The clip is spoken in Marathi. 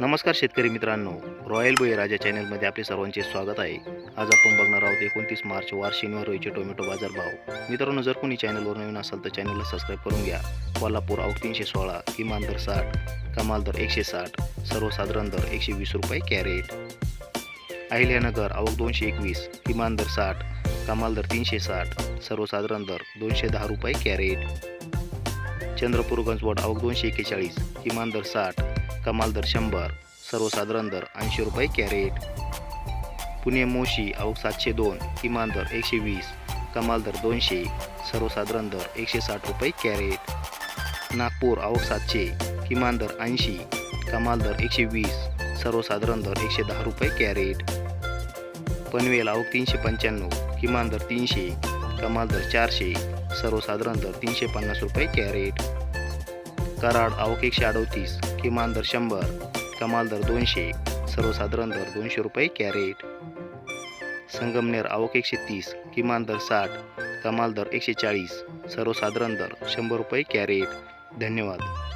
नमस्कार शेतकरी मित्रांनो. रॉयल बळीराजा चॅनलमध्ये आपले सर्वांचे स्वागत आहे. आज आपण बघणार आहोत एकोणतीस मार्च वार शनिवार रोजीचे टोमॅटो बाजार भाव. मित्रांनो जर कोणी चॅनलवर नवीन असाल तर चॅनलला सबस्क्राईब करून घ्या. कोल्हापूर आवक तीनशे सोळा किमान दर साठ कमाल दर एकशे साठ सर्वसाधारण दर एकशे वीस रुपये कॅरेट. अहिल्यानगर आवक दोनशे एकवीस किमान दर साठ कमाल दर तीनशे साठ सर्वसाधारण दर दोनशे दहा रुपये कॅरेट. चंद्रपूर गंजवड आवक दोनशे एक्केचाळीस किमान दर साठ कमाल दर शंभर सर्वसाधारण दर ऐंशी रुपये कॅरेट. पुणे मोशी आवक सातशे दोन किमान दर एकशे वीस कमाल दर दोनशे सर्वसाधारण दर एकशे साठ रुपये कॅरेट. नागपूर आवक सातशे किमान दर ऐंशी कमाल दर एकशे वीस सर्वसाधारण दर एकशे दहा रुपये कॅरेट. पनवेल आवक तीनशे पंच्याण्णव किमान दर तीनशे कमाल दर चारशे सर्वसाधारण दर तीनशे पन्नास रुपये कॅरेट. कराड आवक एकशे अडोतीस किमान दर शंभर कमाल दर दोनशे सर्वसाधारण दर दोनशे रुपये कॅरेट. संगमनेर आवक एकशे तीस किमान दर साठ कमाल दर एकशे चाळीस सर्वसाधारण दर शंभर रुपये कॅरेट. धन्यवाद.